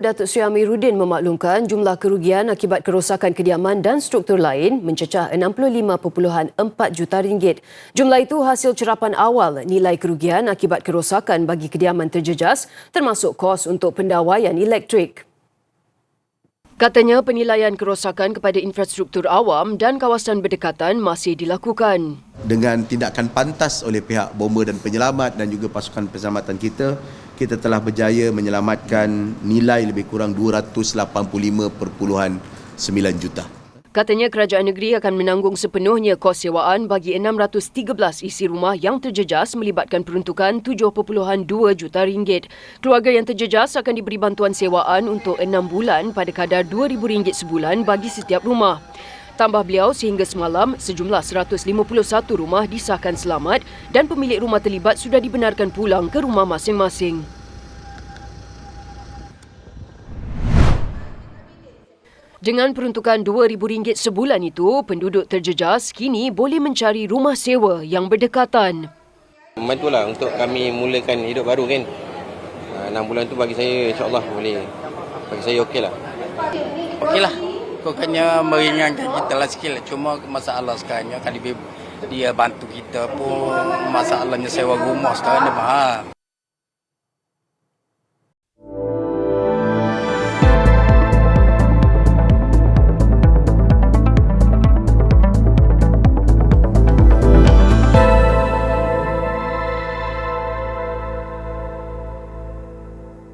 Datuk Seri Amiruddin memaklumkan jumlah kerugian akibat kerosakan kediaman dan struktur lain mencecah 65.4 juta ringgit. Jumlah itu hasil cerapan awal nilai kerugian akibat kerosakan bagi kediaman terjejas termasuk kos untuk pendawaian elektrik. Katanya penilaian kerosakan kepada infrastruktur awam dan kawasan berdekatan masih dilakukan. dengan tindakan pantas oleh pihak bomba dan penyelamat dan juga pasukan penyelamatan kita kita telah berjaya menyelamatkan nilai lebih kurang 285.9 juta. Katanya kerajaan negeri akan menanggung sepenuhnya kos sewaan bagi 613 isi rumah yang terjejas melibatkan peruntukan 7.2 juta ringgit. Keluarga yang terjejas akan diberi bantuan sewaan untuk 6 bulan pada kadar RM2,000 ringgit sebulan bagi setiap rumah. Tambah beliau sehingga semalam sejumlah 151 rumah disahkan selamat dan pemilik rumah terlibat sudah dibenarkan pulang ke rumah masing-masing. Dengan peruntukan RM2,000 sebulan itu, penduduk terjejas kini boleh mencari rumah sewa yang berdekatan. Membantulah untuk kami mulakan hidup baru kan. Ah, Enam bulan tu bagi saya insyaAllah boleh. Bagi saya okey lah. Okeylah. Pokoknya meringankan kita lah sikit lah. Cuma masalah sekarang kalau dia bantu kita pun masalahnya sewa rumah sekarang ni mahal.